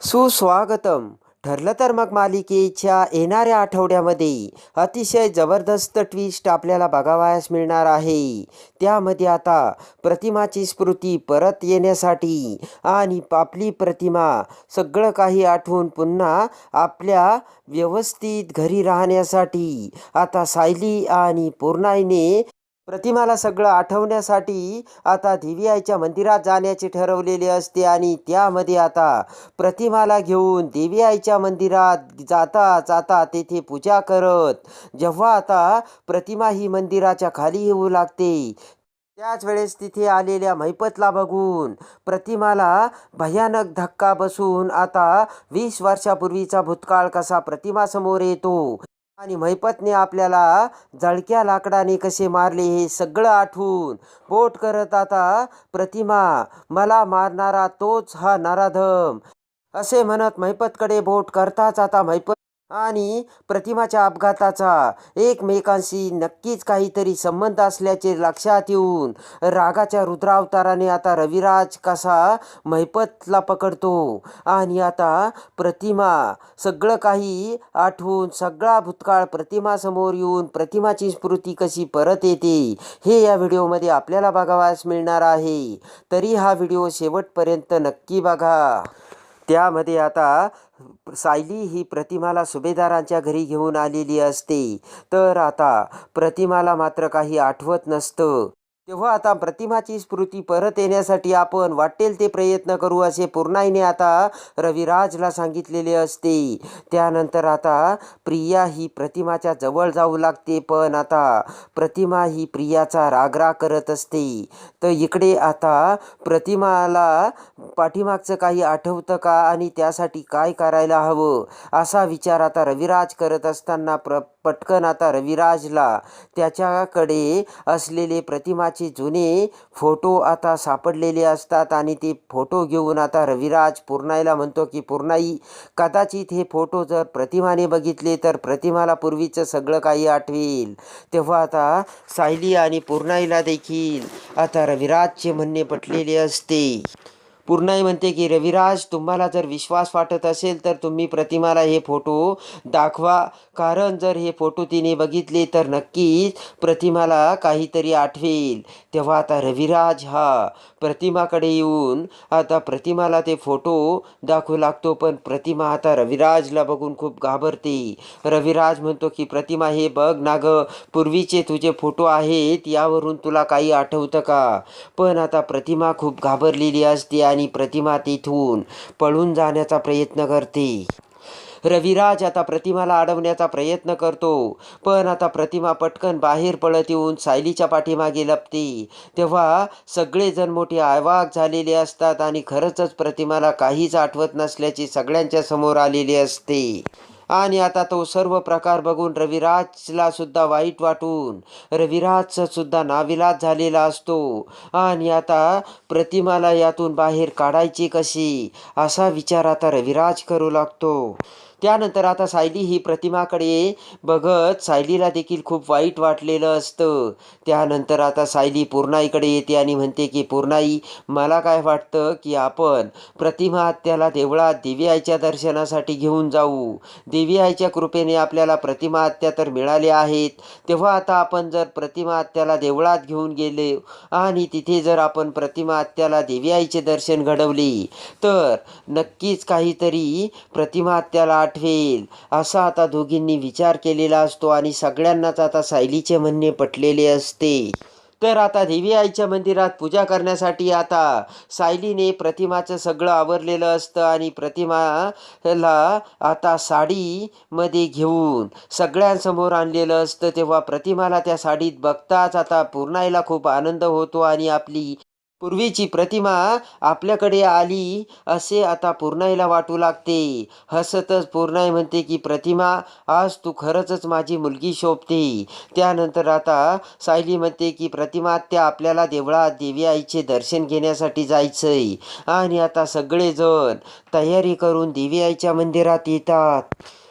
सुस्वागतम. ठरलं तर मग मालिकेच्या येणाऱ्या आठवड्यामध्ये अतिशय जबरदस्त ट्विस्ट आपल्याला बघावयास मिळणार आहे. त्यामध्ये आता प्रतिमाची स्मृती परत येण्यासाठी आणि आपली प्रतिमा सगळं काही आठवून पुन्हा आपल्या व्यवस्थित घरी राहण्यासाठी आता सायली आणि पूर्णाईने प्रतिमाला सगळं आठवण्यासाठी आता देवीआईच्या मंदिरात जाण्याचे ठरवलेले असते आणि त्यामध्ये आता प्रतिमाला घेऊन देवी आईच्या मंदिरात जाता जाता तेथे पूजा करत जेव्हा आता प्रतिमा ही मंदिराच्या खाली येऊ लागते. त्याच वेळेस तिथे आलेल्या मैपतला बघून प्रतिमाला भयानक धक्का बसून आता वीस वर्षापूर्वीचा भूतकाळ कसा प्रतिमासमोर येतो. आणि महिपतने आपल्याला जळक्या लाकडाने कसे मारले हे सगळं आठवून पोट करत आता प्रतिमा मला मारणारा तोच हा नराधम. असे म्हणत महिपतकडे बोट करताच आता महिपत आणि प्रतिमाच्या अपघाताचा एकमेकांशी नक्कीच काहीतरी संबंध असल्याचे लक्षात येऊन रागाच्या रुद्रावताराने आता रविराज कसा महिपतला पकडतो आणि आता प्रतिमा सगळं काही आठवून सगळा भूतकाळ प्रतिमासमोर येऊन प्रतिमाची स्मृती कशी परत येते हे या व्हिडिओमध्ये आपल्याला बघावयास मिळणार आहे. तरी हा व्हिडिओ शेवटपर्यंत नक्की बघा. त्यामध्ये आता सायली ही प्रतिमाला सुभेदारांच्या घरी घेऊन आलेली असते. तर आता प्रतिमाला मात्र काही आठवत नसतं. तेव्हा आता प्रतिमाची स्मृती परत येण्यासाठी आपण वाटेल ते प्रयत्न करू असे पूर्णाईने आता रविराजला सांगितलेले असते. त्यानंतर आता प्रिया ही प्रतिमाच्या जवळ जाऊ लागते पण आता प्रतिमा ही प्रियाचा रागरा करत असते. तर इकडे आता प्रतिमाला पाठीमागचं काही आठवतं का आणि त्यासाठी काय करायला हवं असा विचार आता रविराज करत असताना प्र पटकन आता रविराजला त्याच्याकडे असलेले प्रतिमाचे जुने फोटो आता सापडलेले असतात आणि ते फोटो घेऊन आता रविराज पूर्णाईला म्हणतो की पूर्णाई कदाचित हे फोटो जर प्रतिमाने बघितले तर प्रतिमाला पूर्वीचं सगळं काही आठवेल. तेव्हा आता सायली आणि पूर्णाईला देखील आता रविराजचे म्हणणे पटलेले असते. पूर्णाई म्हणते की रविराज तुम्हाला जर विश्वास वाटत असेल तर तुम्ही प्रतिमाला हे फोटो दाखवा. कारण जर हे फोटो तिने बघितले तर नक्कीच प्रतिमाला काहीतरी आठवेल. तेव्हा आता रविराज हा प्रतिमाकडे येऊन आता प्रतिमाला ते फोटो दाखवू लागतो पण प्रतिमा आता रविराजला बघून खूप घाबरते. रविराज म्हणतो की प्रतिमा हे बघ ना ग पूर्वीचे तुझे फोटो आहेत यावरून तुला काही आठवतं का? पण आता प्रतिमा खूप घाबरलेली असते आणि प्रतिमा तिथून पळून जाण्याचा प्रयत्न करते. रविराज आता प्रतिमाला अडवण्याचा प्रयत्न करतो. पण आता प्रतिमा पटकन बाहेर पळत येऊन सायलीच्या पाठीमागे लपते. तेव्हा सगळेजण मोठे आवाक झालेले असतात आणि खरंच प्रतिमाला काहीच आठवत नसल्याची सगळ्यांच्या समोर आलेली असते. आणि आता तो सर्व प्रकार बघून रविराजला सुद्धा वाईट वाटून रविराजचा सुद्धा नाविलाज झालेला असतो. आणि आता प्रतिमाला यातून बाहेर काढायची कशी? असा विचार आता रविराज करू लागतो. त्यानंतर आता सायली ही प्रतिमाकडे बघत सायलीला देखील खूप वाईट वाटलेलं असतं. त्यानंतर आता सायली पूर्णाईकडे येते आणि म्हणते की पूर्णाई मला काय वाटतं की आपण प्रतिमा हत्याला देवळात देवी आईच्या दर्शनासाठी घेऊन जाऊ. देवी आईच्या कृपेने आपल्याला प्रतिमा हत्या तर मिळाल्या आहेत. तेव्हा आता आपण जर प्रतिमा हत्याला देवळात घेऊन गेले आणि तिथे जर आपण प्रतिमा हत्याला देवी आईचे दर्शन घडवले तर नक्कीच काहीतरी प्रतिमा हत्याला आठवेल असा आता दोघींनी विचार केलेला असतो आणि सगळ्यांनाच आता सायलीचे म्हणणे पटलेले असते. तर आता देवी आईच्या मंदिरात पूजा करण्यासाठी आता सायलीने प्रतिमाचं सगळं आवरलेलं असतं आणि प्रतिमाला आता साडीमध्ये घेऊन सगळ्यांसमोर आणलेलं असतं. तेव्हा प्रतिमाला त्या साडीत बघताच आता पूर्णाईला खूप आनंद होतो आणि आपली पूर्वीची प्रतिमा आपल्याकडे आली असे आता पूर्णाईला वाटू लागते. हसतच पूर्णाई म्हणते की प्रतिमा आज तू खरंच माझी मुलगी शोभते. त्यानंतर आता सायली म्हणते की प्रतिमा त्या आपल्याला देवळात देवी आईचे दर्शन घेण्यासाठी जायचंय. आणि आता सगळेजण तयारी करून देवी आईच्या मंदिरात येतात.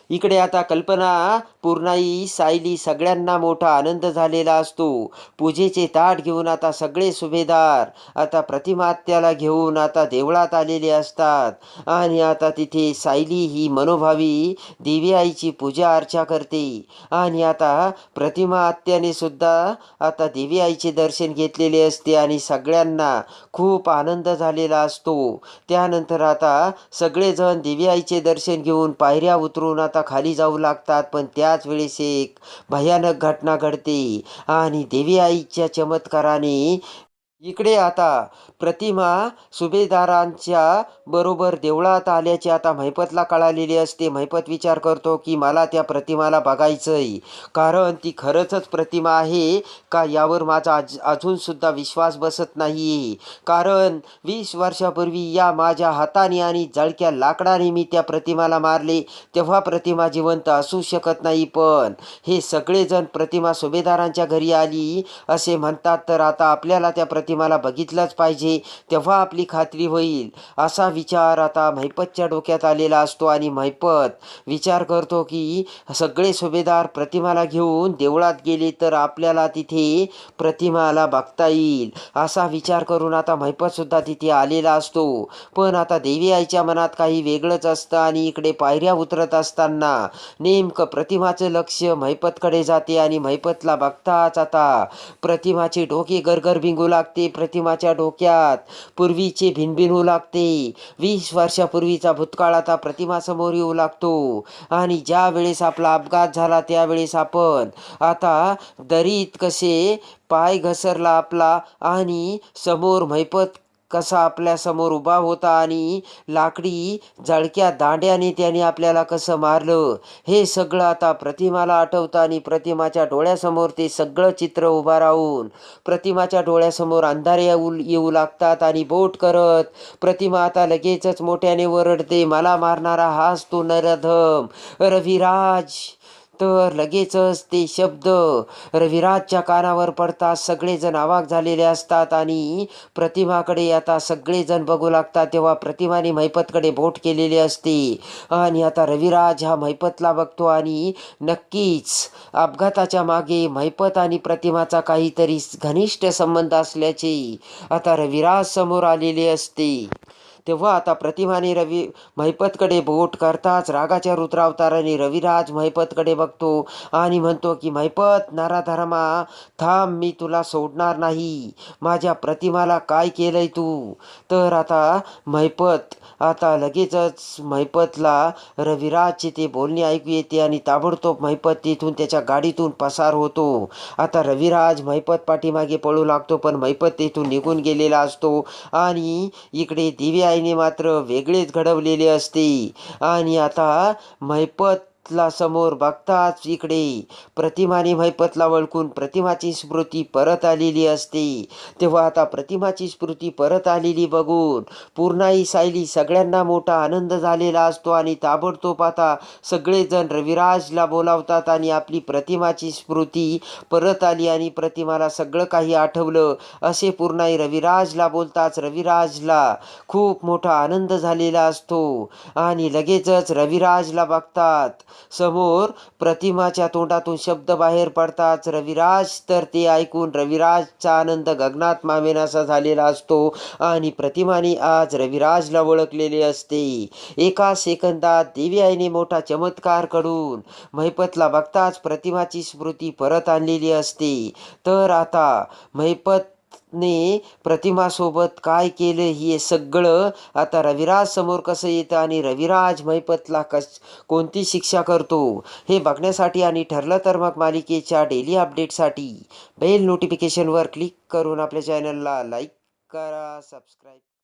इकडे आता कल्पना पूर्णाई सायली सगळ्यांना मोठा आनंद झालेला असतो. पूजेचे ताट घेऊन आता सगळे सुभेदार आता प्रतिमात्याला घेऊन आता देवळात आलेले असतात. आणि आता तिथे सायली ही मनोभावी देवी आईची पूजा अर्चा करते. आणि आता प्रतिमा आत्याने सुद्धा आता देवी आईचे दर्शन घेतलेले असते आणि सगळ्यांना खूप आनंद झालेला असतो. त्यानंतर आता सगळेजण देवी आईचे दर्शन घेऊन पायऱ्या उतरून आता खाली जाऊ लागतात पण त्या त्याच वेळेस एक भयानक घटना घडते आणि देवी आईच्या चमत्काराने इकडे आता प्रतिमा सुभेदारांच्या बरोबर देवळात आल्याचे आता महिपतला कळालेली असते. महिपत विचार करतो की मला त्या प्रतिमाला बघायचंय. कारण ती खरंचच प्रतिमा आहे का यावर माझा आज अजूनसुद्धा विश्वास बसत नाही कारण वीस वर्षापूर्वी या माझ्या हाताने आणि जळक्या लाकडाने मी त्या प्रतिमाला मारले. तेव्हा प्रतिमा जिवंत असू शकत नाही पण हे सगळेजण प्रतिमा सुभेदारांच्या घरी आली असे म्हणतात तर आता आपल्याला त्या प्रतिमाला बघितलंच पाहिजे. तेव्हा आपली खात्री होईल. असा विचार आता महिपतच्या डोक्यात आलेला असतो आणि महिपत विचार करतो की सगळे सुभेदार प्रतिमाला घेऊन देवळात गेले तर आपल्याला तिथे प्रतिमाला बघता येईल. असा विचार करून आता महिपतसुद्धा तिथे आलेला असतो. पण आता देवी आईच्या मनात काही वेगळंच असतं आणि इकडे पायऱ्या उतरत असताना नेमकं प्रतिमाचं लक्ष महिपतकडे जाते आणि महिपतला बघताच आता प्रतिमाचे डोके गरगर भिंगू लागते. प्रतिमाच्या डोक्यात पूर्वीचे भिनभिनू लागते. वीस वर्षापूर्वीचा भूतकाळ आता प्रतिमासमोर येऊ लागतो. आणि ज्या वेळेस आपला अपघात झाला त्यावेळेस आपण आता दरीत कसे पाय घसरला आपला आणि समोर मैपत कसा आपल्यासमोर उभा होता आणि लाकडी जळक्या दांड्याने त्याने आपल्याला कसं मारलं हे सगळं आता प्रतिमाला आठवतं आणि प्रतिमाच्या डोळ्यासमोर ते सगळं चित्र उभा राहून प्रतिमाच्या डोळ्यासमोर अंधारे येऊ येऊ लागतात आणि बोट करत प्रतिमा आता लगेचच मोठ्याने वरडते मला मारणारा हाच तो नरधम रविराज तर लगेचच ते शब्द रविराजच्या कानावर पडतात. सगळेजण आवाक झालेले असतात आणि प्रतिमाकडे आता सगळेजण बघू लागतात तेव्हा प्रतिमाने मैपतकडे बोट केलेली असते. आणि आता रविराज हा मैपतला बघतो आणि नक्कीच अपघाताच्या मागे मैपत आणि प्रतिमाचा काहीतरी घनिष्ठ संबंध असल्याचे आता रविराज समोर आलेले असते. तेव्हा आता प्रतिमाने रवी महिपतकडे बोट करताच रागाच्या रुद्रावताराने रविराज महिपतकडे बघतो आणि म्हणतो की महिपत नाराधर्मा थांब मी तुला सोडणार नाही. माझ्या प्रतिमाला काय केलंय तू? तर आता महिपत आता लगेचच महिपतला रविराजचे ते बोलणे ऐकू येते आणि ताबडतोब महिपत तिथून त्याच्या गाडीतून पसार होतो. आता रविराज महिपत पाठीमागे पळू लागतो पण महिपत तिथून निघून गेलेला असतो आणि इकडे दिव्या आईने मात्र वेगळेच घडवलेले असते. आणि आता ला समोर बघताच इकडे. प्रतिमाने मैपतला वळकून प्रतिमाची स्मृती परत आलेली असते. तेव्हा आता प्रतिमाची स्मृती परत आलेली बघून पूर्णाई सायली सगळ्यांना मोठा आनंद झालेला असतो आणि ताबडतोब आता सगळेजण रविराजला बोलावतात आणि आपली प्रतिमाची स्मृती परत आली आणि प्रतिमाला सगळं काही आठवलं. असे पूर्णाई रविराजला बोलताच रविराजला खूप मोठा आनंद झालेला असतो. आणि लगेचच रविराजला बघतात. समोर प्रतिमाच्या तोंडातून शब्द बाहेर पडताच रविराज तर ते ऐकून रविराजचा आनंद गगनात मावेनासा झालेला असतो आणि प्रतिमाने आज रविराजला ओळखलेले असते. एका सेकंदात देवी आईने मोठा चमत्कार करून महिपतला बघताच प्रतिमाची स्मृती परत आणलेली असते. तर आता महिपत ने प्रतिमासोबत काय केलं हे सगळं? आता रविराज समोर कसं येतं आणि रविराज महिपतला कस कोणती शिक्षा करतो? हे बघण्यासाठी आणि ठरलं तर मग मालिकेच्या डेली अपडेटसाठी बेल नोटिफिकेशनवर क्लिक करून आपल्या चॅनलला लाईक करा सबस्क्राईब